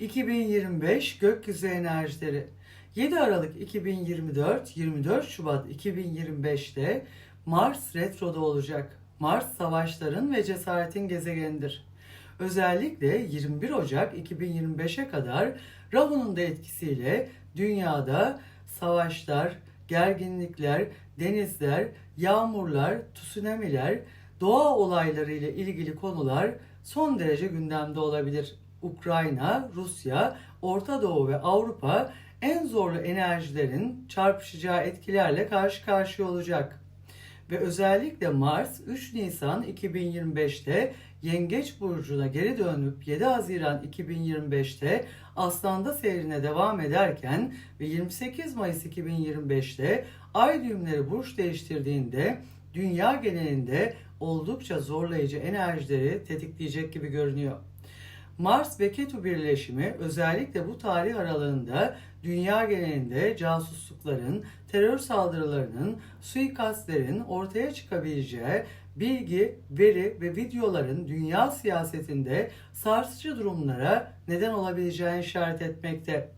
2025 Gökyüzü Enerjileri 7 Aralık 2024 24 Şubat 2025'te Mars retroda olacak. Mars savaşların ve cesaretin gezegenidir. Özellikle 21 Ocak 2025'e kadar Rahu'nun da etkisiyle dünyada savaşlar, gerginlikler, denizler, yağmurlar, tsunamiler, doğa olayları ile ilgili konular son derece gündemde olabilir. Ukrayna, Rusya, Orta Doğu ve Avrupa en zorlu enerjilerin çarpışacağı etkilerle karşı karşıya olacak. Ve özellikle Mars 3 Nisan 2025'te Yengeç burcuna geri dönüp 7 Haziran 2025'te Aslan'da seyrine devam ederken ve 28 Mayıs 2025'te ay düğümleri burç değiştirdiğinde dünya genelinde oldukça zorlayıcı enerjileri tetikleyecek gibi görünüyor. Mars ve Ketu birleşimi özellikle bu tarih aralığında dünya genelinde casuslukların, terör saldırılarının, suikastlerin ortaya çıkabileceği bilgi, veri ve videoların dünya siyasetinde sarsıcı durumlara neden olabileceğini işaret etmekte.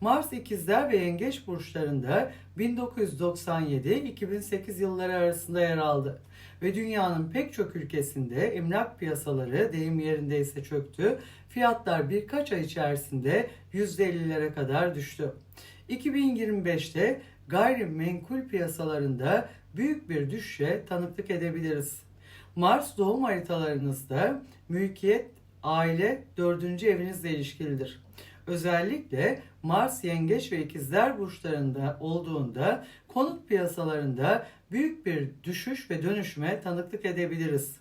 Mars ikizler ve yengeç burçlarında 1997-2008 yılları arasında yer aldı ve dünyanın pek çok ülkesinde emlak piyasaları deyim yerindeyse çöktü. Fiyatlar birkaç ay içerisinde %50'lere kadar düştü. 2025'te gayrimenkul piyasalarında büyük bir düşüşe tanıklık edebiliriz. Mars doğum haritalarınızda mülkiyet, aile, dördüncü evinizle ilişkilidir. Özellikle Mars, Yengeç ve İkizler burçlarında olduğunda konut piyasalarında büyük bir düşüş ve dönüşüme tanıklık edebiliriz.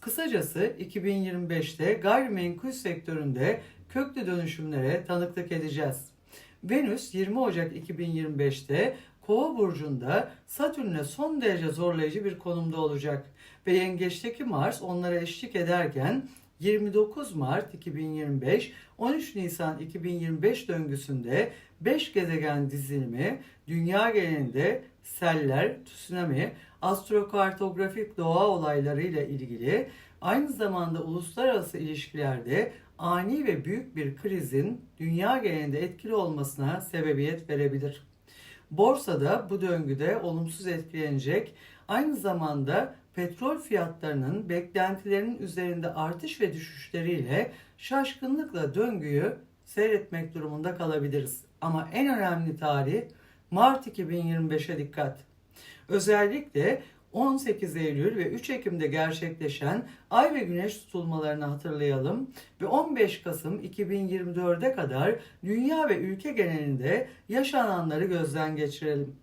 Kısacası 2025'te gayrimenkul sektöründe köklü dönüşümlere tanıklık edeceğiz. Venüs 20 Ocak 2025'te Kova burcunda Satürn'le son derece zorlayıcı bir konumda olacak ve yengeçteki Mars onlara eşlik ederken 29 Mart 2025 13 Nisan 2025 döngüsünde 5 gezegen dizilimi dünya genelinde seller, tsunami, astrokartografik doğa olaylarıyla ilgili aynı zamanda uluslararası ilişkilerde ani ve büyük bir krizin dünya genelinde etkili olmasına sebebiyet verebilir. Borsada bu döngüde olumsuz etkilenecek aynı zamanda petrol fiyatlarının beklentilerin üzerinde artış ve düşüşleriyle şaşkınlıkla döngüyü seyretmek durumunda kalabiliriz. Ama en önemli tarih Mart 2025'e dikkat. Özellikle 18 Eylül ve 3 Ekim'de gerçekleşen Ay ve Güneş tutulmalarını hatırlayalım ve 15 Kasım 2024'e kadar dünya ve ülke genelinde yaşananları gözden geçirelim.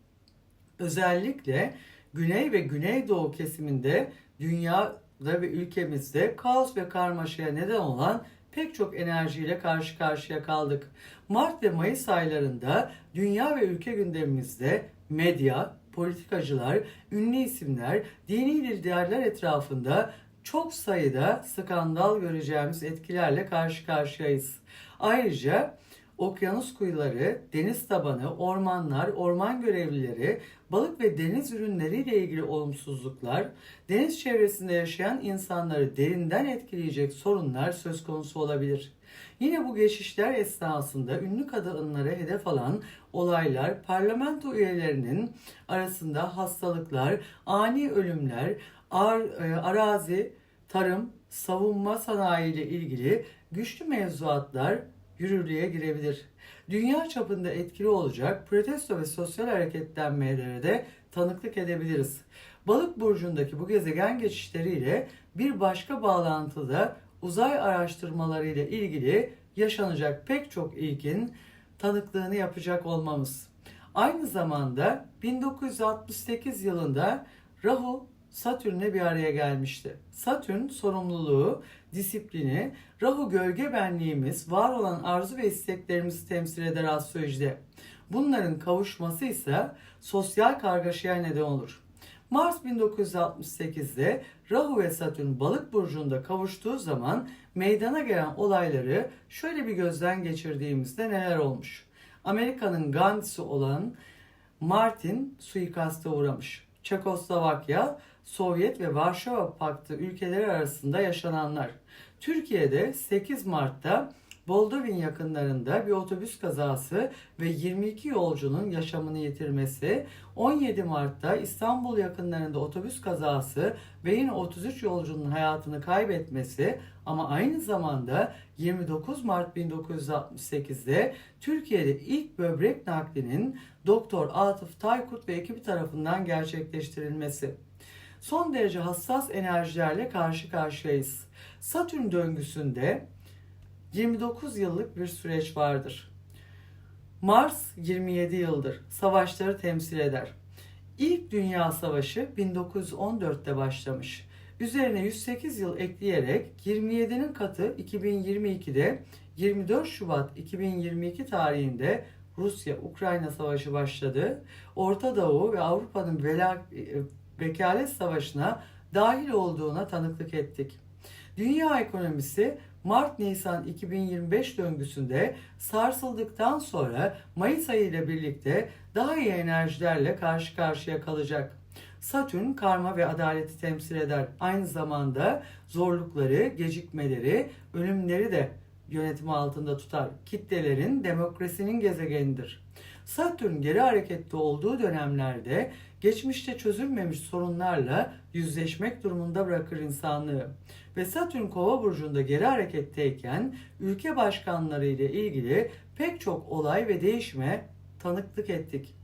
Özellikle Güney ve Güneydoğu kesiminde dünyada ve ülkemizde kaos ve karmaşaya neden olan pek çok enerjiyle karşı karşıya kaldık. Mart ve Mayıs aylarında dünya ve ülke gündemimizde medya, politikacılar, ünlü isimler, dini liderler etrafında çok sayıda skandal göreceğimiz etkilerle karşı karşıyayız. Ayrıca okyanus kuyuları, deniz tabanı, ormanlar, orman görevlileri, balık ve deniz ürünleriyle ilgili olumsuzluklar, deniz çevresinde yaşayan insanları derinden etkileyecek sorunlar söz konusu olabilir. Yine bu geçişler esnasında ünlü kadınları hedef alan olaylar, parlamento üyelerinin arasında hastalıklar, ani ölümler, ar, e, arazi, tarım, savunma sanayi ile ilgili güçlü mevzuatlar yürürlüğe girebilir. Dünya çapında etkili olacak protesto ve sosyal hareketlenmelere de tanıklık edebiliriz. Balık burcundaki bu gezegen geçişleriyle bir başka bağlantıda uzay araştırmaları ile ilgili yaşanacak pek çok ilkin tanıklığını yapacak olmamız. Aynı zamanda 1968 yılında Rahu Satürn'le bir araya gelmişti. Satürn sorumluluğu, disiplini, Rahu gölge benliğimiz, var olan arzu ve isteklerimizi temsil eder astrolojide. Bunların kavuşması ise sosyal kargaşaya neden olur. Mars 1968'de Rahu ve Satürn balık burcunda kavuştuğu zaman meydana gelen olayları şöyle bir gözden geçirdiğimizde neler olmuş? Amerika'nın Gandhi'si olan Martin suikaste uğramış. Çekoslovakya, Sovyet ve Varşova Paktı ülkeleri arasında yaşananlar. Türkiye'de 8 Mart'ta Boldovin yakınlarında bir otobüs kazası ve 22 yolcunun yaşamını yitirmesi, 17 Mart'ta İstanbul yakınlarında otobüs kazası ve yine 33 yolcunun hayatını kaybetmesi ama aynı zamanda 29 Mart 1968'de Türkiye'de ilk böbrek naklinin Doktor Atıf Taykut ve ekibi tarafından gerçekleştirilmesi. Son derece hassas enerjilerle karşı karşıyayız. Satürn döngüsünde 29 yıllık bir süreç vardır. Mars 27 yıldır. Savaşları temsil eder. İlk Dünya Savaşı 1914'te başlamış. Üzerine 108 yıl ekleyerek 27'nin katı 2022'de 24 Şubat 2022 tarihinde Rusya-Ukrayna Savaşı başladı. Orta Doğu ve Avrupa'nın vela, vekalet savaşına dahil olduğuna tanıklık ettik. Dünya ekonomisi Mart-Nisan 2025 döngüsünde sarsıldıktan sonra Mayıs ayı ile birlikte daha iyi enerjilerle karşı karşıya kalacak. Satürn karma ve adaleti temsil eder. Aynı zamanda zorlukları, gecikmeleri, ölümleri de yönetimi altında tutar. Kitlelerin demokrasinin gezegenidir. Satürn geri harekette olduğu dönemlerde geçmişte çözülmemiş sorunlarla yüzleşmek durumunda bırakır insanlığı. Ve Satürn Kova burcunda geri hareketteyken ülke başkanları ile ilgili pek çok olay ve değişime tanıklık ettik.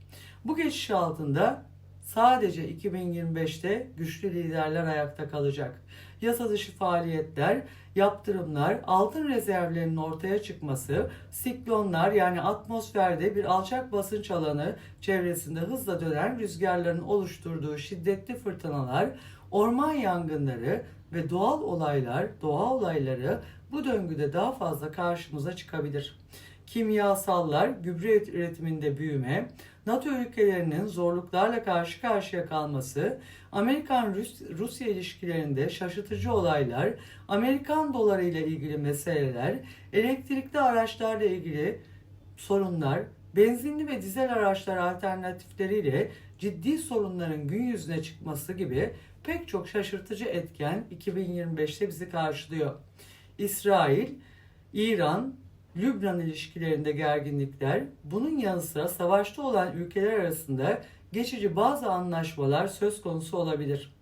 Bu geçiş altında sadece 2025'te güçlü liderler ayakta kalacak. Yasa dışı faaliyetler, yaptırımlar, altın rezervlerinin ortaya çıkması, siklonlar yani atmosferde bir alçak basınç alanı çevresinde hızla dönen rüzgarların oluşturduğu şiddetli fırtınalar, orman yangınları ve doğal olaylar, doğa olayları bu döngüde daha fazla karşımıza çıkabilir. Kimyasallar, gübre üretiminde büyüme, NATO ülkelerinin zorluklarla karşı karşıya kalması, Amerikan-Rusya ilişkilerinde şaşırtıcı olaylar, Amerikan doları ile ilgili meseleler, elektrikli araçlarla ilgili sorunlar, benzinli ve dizel araçlar alternatifleriyle ciddi sorunların gün yüzüne çıkması gibi pek çok şaşırtıcı etken 2025'te bizi karşılıyor. İsrail, İran, Lübnan ilişkilerinde gerginlikler, bunun yanı sıra savaşta olan ülkeler arasında geçici bazı anlaşmalar söz konusu olabilir.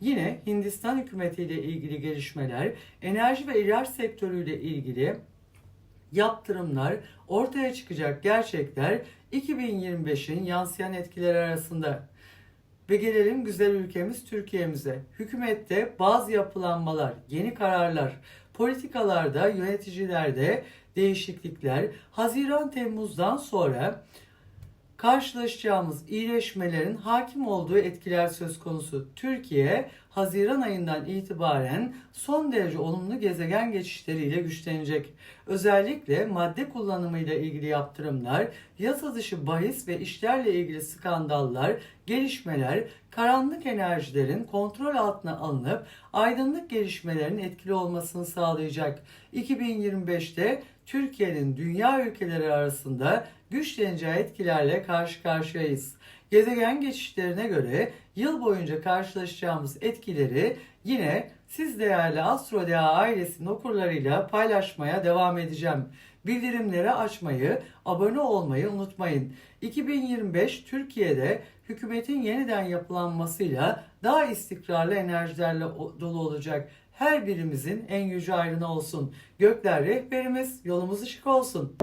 Yine Hindistan hükümetiyle ilgili gelişmeler, enerji ve ilaç sektörüyle ilgili yaptırımlar, ortaya çıkacak gerçekler 2025'in yansıyan etkileri arasında. Ve gelelim güzel ülkemiz Türkiye'mize. Hükümette bazı yapılanmalar, yeni kararlar, politikalarda, yöneticilerde değişiklikler Haziran-Temmuz'dan sonra karşılaşacağımız iyileşmelerin hakim olduğu etkiler söz konusu. Türkiye Haziran ayından itibaren son derece olumlu gezegen geçişleriyle güçlenecek. Özellikle madde kullanımıyla ilgili yaptırımlar, yasa dışı bahis ve işlerle ilgili skandallar, gelişmeler, karanlık enerjilerin kontrol altına alınıp aydınlık gelişmelerin etkili olmasını sağlayacak. 2025'te Türkiye'nin dünya ülkeleri arasında güçleneceği etkilerle karşı karşıyayız. Gezegen geçişlerine göre yıl boyunca karşılaşacağımız etkileri yine siz değerli Astro ailesinin okurlarıyla paylaşmaya devam edeceğim. Bildirimleri açmayı, abone olmayı unutmayın. 2025 Türkiye'de hükümetin yeniden yapılanmasıyla daha istikrarlı enerjilerle dolu olacak. Her birimizin en yüce ayrına olsun. Gökler rehberimiz, yolumuz ışık olsun.